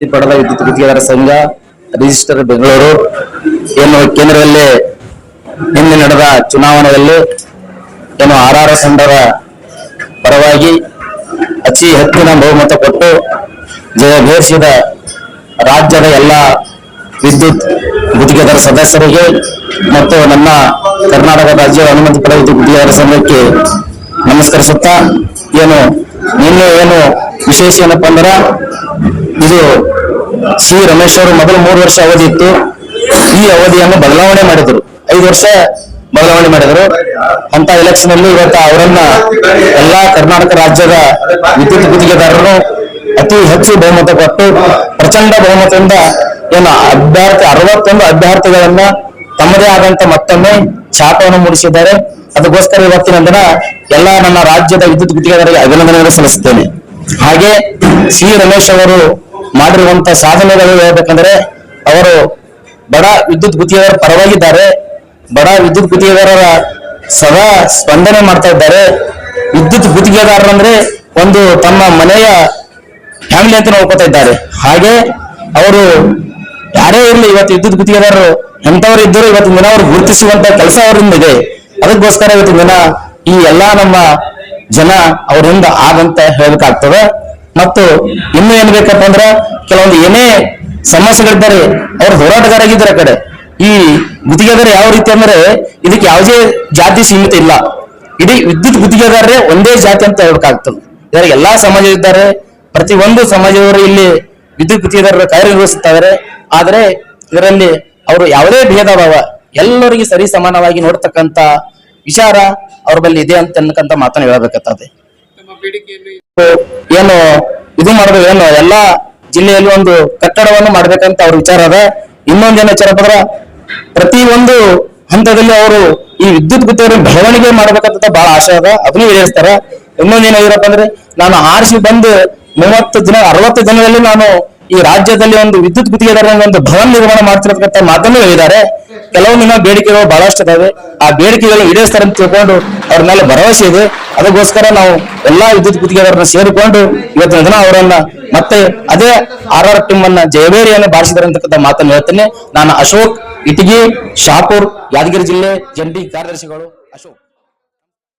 ಪಡೆದ ವಿದ್ಯುತ್ ಗುತ್ತಿಗೆದಾರ ಸಂಘ, ರಿಜಿಸ್ಟರ್ ಬೆಂಗಳೂರು ಏನು ಕೇಂದ್ರದಲ್ಲಿ ನಿನ್ನೆ ನಡೆದ ಚುನಾವಣೆಯಲ್ಲಿ ಏನು ಆರ್ ಆರ್ ಸಂಘದ ಪರವಾಗಿ ಅತಿ ಹೆಚ್ಚಿನ ಬಹುಮತ ಕೊಟ್ಟು ಜಯಘೋಷಿಸಿದ ರಾಜ್ಯದ ಎಲ್ಲ ವಿದ್ಯುತ್ ಗುತ್ತಿಗೆದಾರ ಸದಸ್ಯರಿಗೆ ಮತ್ತು ನಮ್ಮ ಕರ್ನಾಟಕ ರಾಜ್ಯ ಅನುಮತಿ ಪಡೆದ ಗುತ್ತಿಗೆದಾರ ಸಂಘಕ್ಕೆ ನಮಸ್ಕರಿಸುತ್ತಾ, ಏನು ನಿನ್ನೆ ಏನು ವಿಶೇಷ ಏನಪ್ಪ ಅಂದ್ರೆ ಇದು ಸಿ ರಮೇಶ್ ಅವರು ಮೊದಲು ಮೂರು ವರ್ಷ ಅವಧಿ ಇತ್ತು. ಈ ಅವಧಿಯನ್ನು ಬದಲಾವಣೆ ಮಾಡಿದರು. ಐದು ವರ್ಷ ಬದಲಾವಣೆ ಮಾಡಿದರು. ಅಂತ ಎಲೆಕ್ಷನ್ ಅಲ್ಲಿ ಇವತ್ತು ಅವರನ್ನ ಎಲ್ಲಾ ಕರ್ನಾಟಕ ರಾಜ್ಯದ ವಿದ್ಯುತ್ ಗುತ್ತಿಗೆದಾರರು ಅತಿ ಹೆಚ್ಚು ಬಹುಮತ ಕೊಟ್ಟು ಪ್ರಚಂಡ ಬಹುಮತದಿಂದ ಏನು ಅಭ್ಯರ್ಥಿ ಅರವತ್ತೊಂದು ಅಭ್ಯರ್ಥಿಗಳನ್ನ ತಮ್ಮದೇ ಆದಂತ ಮತ್ತೊಮ್ಮೆ ಛಾಪವನ್ನು ಮೂಡಿಸಿದ್ದಾರೆ. ಅದಕ್ಕೋಸ್ಕರ ಇವತ್ತಿನ ದಿನ ಎಲ್ಲಾ ನನ್ನ ರಾಜ್ಯದ ವಿದ್ಯುತ್ ಗುತ್ತಿಗೆದಾರರಿಗೆ ಅಭಿನಂದನೆಯನ್ನು ಸಲ್ಲಿಸುತ್ತೇನೆ. ಹಾಗೆ ಸಿ ರಮೇಶ್ ಅವರು ಮಾಡಿರುವಂತ ಸಾಧನೆಗಳು ಹೇಳ್ಬೇಕಂದ್ರೆ ಅವರು ಬಡ ವಿದ್ಯುತ್ ಗುತ್ತಿಗೆದಾರರ ಪರವಾಗಿದ್ದಾರೆ. ಬಡ ವಿದ್ಯುತ್ ಗುತ್ತಿಗೆದಾರರ ಸದಾ ಸ್ಪಂದನೆ ಮಾಡ್ತಾ ಇದ್ದಾರೆ. ವಿದ್ಯುತ್ ಗುತ್ತಿಗೆದಾರರಂದ್ರೆ ಒಂದು ತಮ್ಮ ಮನೆಯ ಫ್ಯಾಮಿಲಿ ಅಂತ ನೋಡ್ಕೊತಾ ಇದ್ದಾರೆ. ಹಾಗೆ ಅವರು ಯಾರೇ ಇರಲಿ ಇವತ್ತು ವಿದ್ಯುತ್ ಗುತ್ತಿಗೆದಾರರು ಎಂಥವ್ರು ಇದ್ದರೂ ಇವತ್ತಿನ ದಿನ ಅವರು ಗುರುತಿಸುವಂತ ಕೆಲಸ ಅವರಿಂದ ಇದೆ. ಅದಕ್ಕೋಸ್ಕರ ಇವತ್ತಿನ ದಿನ ಈ ಎಲ್ಲಾ ನಮ್ಮ ಜನ ಅವರಿಂದ ಆಗಂತ ಹೇಳ್ಬೇಕಾಗ್ತದೆ ಮತ್ತು ಇನ್ನು ಏನ್ ಬೇಕಪ್ಪ ಅಂದ್ರ ಕೆಲವೊಂದು ಏನೇ ಸಮಸ್ಯೆಗಳಿದ್ದಾರೆ, ಅವ್ರ ಹೋರಾಟಗಾರಾಗಿದ್ದಾರೆ ಕಡೆ. ಈ ಗುತ್ತಿಗೆದಾರ ಯಾವ ರೀತಿ ಅಂದ್ರೆ ಇದಕ್ಕೆ ಯಾವುದೇ ಜಾತಿ ಸೀಮಿತ ಇಲ್ಲ. ಇಡೀ ವಿದ್ಯುತ್ ಗುತ್ತಿಗೆದಾರರೇ ಒಂದೇ ಜಾತಿ ಅಂತ ಹೇಳ್ಬೇಕಾಗ್ತದೆ ಇದರ ಎಲ್ಲಾ ಸಮಾಜ ಇದ್ದಾರೆ ಪ್ರತಿ ಒಂದು ಸಮಾಜದವರು ಇಲ್ಲಿ ವಿದ್ಯುತ್ ಗುತ್ತಿಗೆದಾರರು ಕಾರ್ಯನಿರ್ವಹಿಸುತ್ತಾರೆ ಆದರೆ ಇದರಲ್ಲಿ ಅವರು ಯಾವುದೇ ಭೇದ ಭಾವ ಎಲ್ಲರಿಗೆ ಸರಿ ಸಮಾನವಾಗಿ ನೋಡ್ತಕ್ಕಂತ ವಿಚಾರ ಅವ್ರ ಬಳಿ ಇದೆ ಅಂತ ಅನ್ನಕಂತ ಮಾತನ್ನ ಹೇಳಬೇಕತ್ತದೆ ಏನು ಇದು ಮಾಡೋದು ಏನು ಎಲ್ಲಾ ಜಿಲ್ಲೆಯಲ್ಲಿ ಒಂದು ಕಟ್ಟಡವನ್ನು ಮಾಡ್ಬೇಕಂತ ಅವ್ರ ವಿಚಾರ ಅದ. ಇನ್ನೊಂದ್ ಏನ್ ವಿಚಾರ ಪದ್ರ ಪ್ರತಿ ಒಂದು ಹಂತದಲ್ಲಿ ಅವರು ಈ ವಿದ್ಯುತ್ ಗುತ್ತಿಗೆ ಬೆಳವಣಿಗೆ ಮಾಡ್ಬೇಕಂತ ಬಹಳ ಆಶೆ ಅದ. ಅದನ್ನು ಇನ್ನೊಂದ್ ಏನಾಗಿರಪ್ಪ ಅಂದ್ರೆ ನಾನು ಆರಿಸಿ ಬಂದು ಮೂವತ್ತು ದಿನ, ಅರವತ್ತು ದಿನದಲ್ಲಿ ನಾನು ಈ ರಾಜ್ಯದಲ್ಲಿ ಒಂದು ವಿದ್ಯುತ್ ಗುತ್ತಿಗೆದಾರ ಒಂದು ಭವನ ನಿರ್ಮಾಣ ಮಾಡ್ತಿರತಕ್ಕಂಥ ಮಾತನ್ನು ಹೇಳಿದ್ದಾರೆ. ಕೆಲವೊಂದು ಬೇಡಿಕೆಗಳು ಬಹಳಷ್ಟು ಇದಾವೆ. ಆ ಬೇಡಿಕೆಗಳು ಈಡೇರಿಸ್ತಾರೆ ಅಂತ ತಿಳ್ಕೊಂಡು ಅವ್ರ ಮೇಲೆ ಭರವಸೆ ಇದೆ. ಅದಕ್ಕೋಸ್ಕರ ನಾವು ಎಲ್ಲಾ ವಿದ್ಯುತ್ ಗುತ್ತಿಗೆದಾರರನ್ನ ಸೇರಿಕೊಂಡು ಇವತ್ತಿನ ದಿನ ಅವರನ್ನ ಮತ್ತೆ ಅದೇ ಆರ್ ಆರ್ ಟೀಮ್ ಅನ್ನ ಜಯಬೇರಿಯನ್ನು ಅಂತಕ್ಕಂಥ ಮಾತನ್ನು ಹೇಳ್ತೇನೆ. ನಾನು ಅಶೋಕ್, ಇಟಗಿ, ಶಾಪುರ್, ಯಾದಗಿರಿ ಜಿಲ್ಲೆ ಜಂಟಿ ಕಾರ್ಯದರ್ಶಿಗಳು. ಅಶೋಕ್.